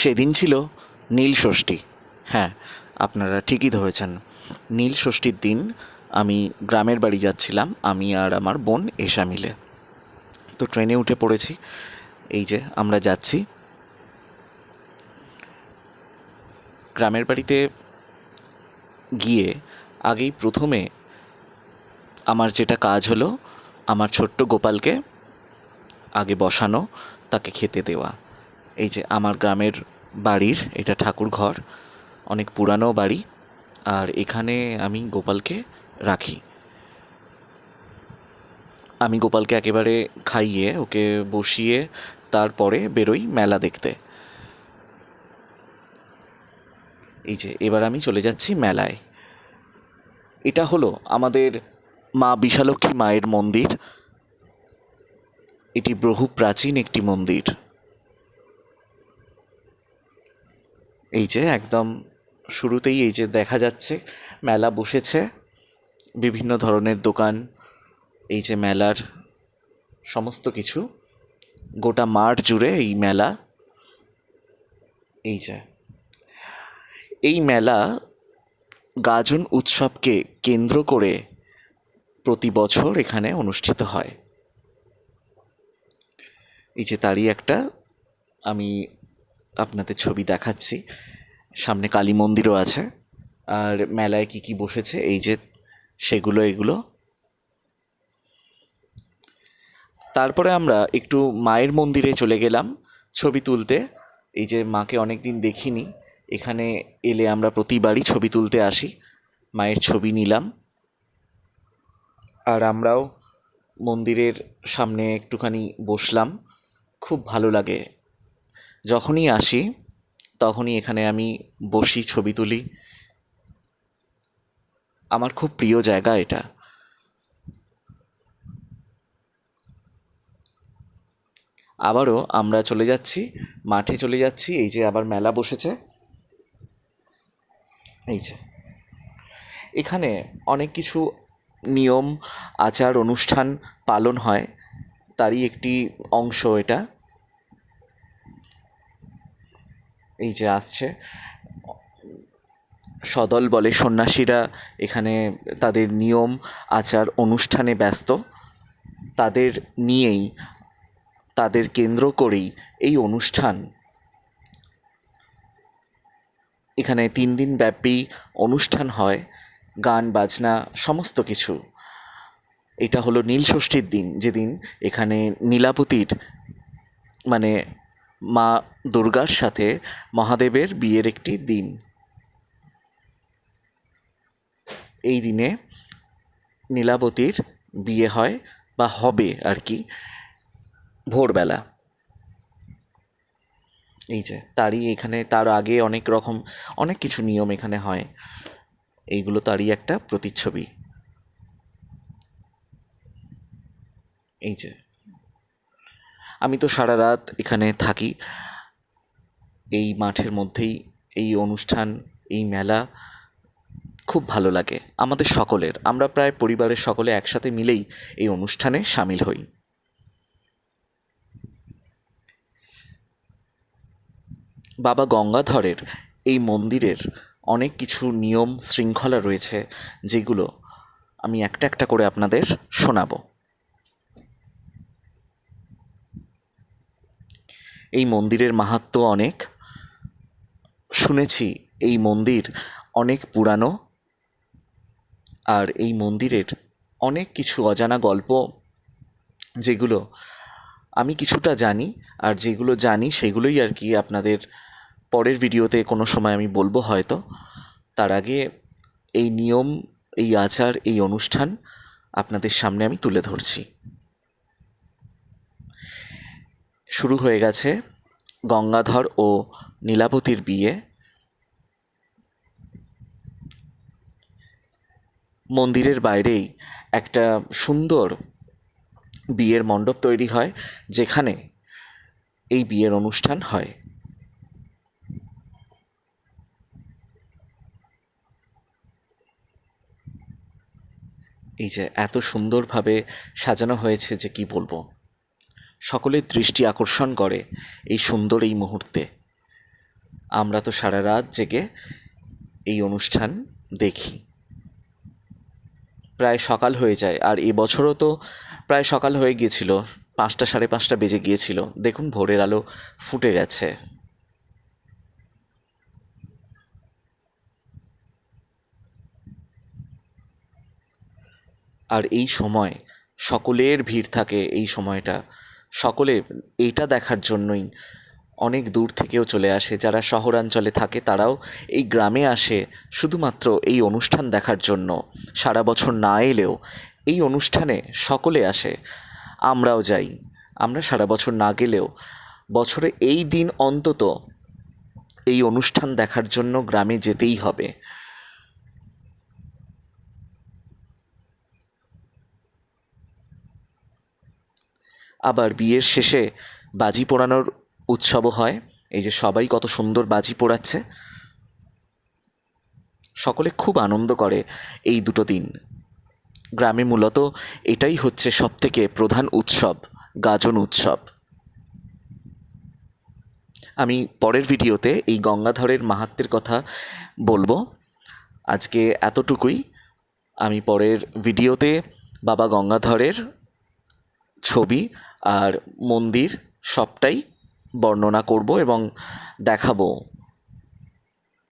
সেদিন ছিল নীল ষষ্ঠী। হ্যাঁ আপনারা ঠিকই ধরেছেন। নীল ষষ্ঠীর দিন আমি গ্রামের বাড়ি যাচ্ছিলাম, আমি আর আমার বোন এশা মিলে। তো ট্রেনে উঠে পড়েছি, এই যে আমরা যাচ্ছি। গ্রামের বাড়িতে গিয়ে আগেই প্রথমে আমার যেটা কাজ হলো, আমার ছোট্ট গোপালকে আগে বসানো, তাকে খেতে দেওয়া। এই যে আমার গ্রামের বাড়ির, এটা ঠাকুর ঘর, অনেক পুরানো বাড়ি, আর এখানে আমি গোপালকে রাখি। আমি গোপালকে একেবারে খাইয়ে, ওকে বসিয়ে তারপরে বেরোই মেলা দেখতে। এই যে, এবার আমি চলে যাচ্ছি মেলায়। এটা হলো আমাদের মা বিশালক্ষী মায়ের মন্দির। এটি বহু প্রাচীন একটি মন্দির। এই যে একদম শুরুতেই এই যে দেখা যাচ্ছে, মেলা বসেছে, বিভিন্ন ধরনের দোকান, এই যে মেলার সমস্ত কিছু, গোটা মাঠ জুড়ে এই মেলা, এই যে। এই মেলা গাজন উৎসবকে কেন্দ্র করে প্রতি বছর এখানে অনুষ্ঠিত হয়। এই যে তারই একটা আমি আপনাদের ছবি দেখাচ্ছি। সামনে কালী মন্দিরও আছে। আর মেলায় কি কি বসেছে? এই যে সেগুলো, এগুলো। তারপরে আমরা একটু মায়ের মন্দিরে চলে গেলাম ছবি তুলতে। এই যে মাকে অনেক দিন দেখিনি। এখানে এলে আমরা প্রতিবারই ছবি তুলতে আসি। মায়ের ছবি নিলাম। আর আমরাও মন্দিরের সামনে একটুখানি বসলাম। খুব ভালো লাগে যখনই আসি, তখনই এখানে আমি বসি, ছবি তুলি। আমার খুব প্রিয় জায়গা এটা। আবারও আমরা চলে যাচ্ছি, মাঠে চলে যাচ্ছি, এই যে আবার মেলা বসেছে। এই যে। এখানে অনেক কিছু নিয়ম, আচার, অনুষ্ঠান পালন হয়, তারই একটি অংশ এটা। এই যে আসছে। সদল বলে সন্ন্যাসীরা এখানে তাদের নিয়ম, আচার, অনুষ্ঠানে ব্যস্ত। তাদের নিয়েই, তাদের কেন্দ্র করেই এই অনুষ্ঠান। এখানে তিন দিন ব্যাপী অনুষ্ঠান হয়, গান, বাজনা, সমস্ত কিছু। এটা হলো নীল ষষ্ঠীর দিন, যেদিন এখানে নীলাপতির মানে মা দুর্গার সাথে মহাদেবের বিয়ের একটি দিন। এই দিনে নীলাবতীর বিয়ে হয় বা হবে আর কি, ভোরবেলা। এই যে তারই এখানে, তার আগে অনেক রকম, অনেক কিছু নিয়ম এখানে হয়। এইগুলো তারই একটা প্রতিচ্ছবি। এই যে আমি তো সারা রাত এখানে থাকি। এই মাঠের মধ্যেই এই অনুষ্ঠান, এই মেলা খুব ভালো লাগে আমাদের সকলের। আমরা প্রায় পরিবারের সকলে একসাথে মিলেই এই অনুষ্ঠানে সামিল হই। বাবা গঙ্গাধরের এই মন্দিরের অনেক কিছু নিয়ম শৃঙ্খলা রয়েছে, যেগুলো আমি একটা একটা করে আপনাদের শোনাবো। এই মন্দিরের মাহাত্ম্য অনেক। শুনেছি এই মন্দির অনেক পুরানো আর এই মন্দিরের অনেক কিছু অজানা গল্প যেগুলো আমি কিছুটা জানি আর যেগুলো জানি সেগুলোই আর কি আপনাদের পরের ভিডিওতে কোনো সময় আমি বলব হয়তো। তার আগে এই নিয়ম, এই আচার, এই অনুষ্ঠান আপনাদের সামনে আমি তুলে ধরছি। শুরু হয়ে গেছে গঙ্গাধর ও নীলাবতীর বিয়ে। মন্দিরের বাইরেই একটা সুন্দর বিয়ের মণ্ডপ তৈরি হয়, যেখানে এই বিয়ের অনুষ্ঠান হয়। এই যে এত সুন্দরভাবে সাজানো হয়েছে যে কি বলব? সকলের দৃষ্টি আকর্ষণ করে এই সুন্দর এই মুহূর্তে। আমরা তো সারা রাত জেগে এই অনুষ্ঠান দেখি। প্রায় সকাল হয়ে যায়, আর এবছরও তো প্রায় সকাল হয়ে গিয়েছিল, পাঁচটা সাড়ে পাঁচটা বেজে গিয়েছিল। দেখুন, ভোরের আলো ফুটে গেছে। আর এই সময় সকলের ভিড় থাকে, এই সময়টা। সকলে এইটা দেখার জন্যই অনেক দূর থেকেও চলে আসে। যারা শহরাঞ্চলে থাকে, তারাও এই গ্রামে আসে শুধুমাত্র এই অনুষ্ঠান দেখার জন্য। সারা বছর না এলেও এই অনুষ্ঠানে সকলে আসে। আমরাও যাই। আমরা সারা বছর না গেলেও বছরে এই দিন অন্তত এই অনুষ্ঠান দেখার জন্য গ্রামে যেতেই হবে। আবার বিয়ের শেষে বাজি পোড়ানোর উৎসবও হয়। এই যে সবাই কত সুন্দর বাজি পোড়াচ্ছে। সকলে খুব আনন্দ করে এই দুটো দিন। গ্রামে মূলত এটাই হচ্ছে সবথেকে প্রধান উৎসব, গাজন উৎসব। আমি পরের ভিডিওতে এই গঙ্গাধরের মাহাত্মের কথা বলব। আজকে এতটুকুই। আমি পরের ভিডিওতে বাবা গঙ্গাধরের ছবি আর মন্দির সবটাই বর্ণনা করব এবং দেখাবো।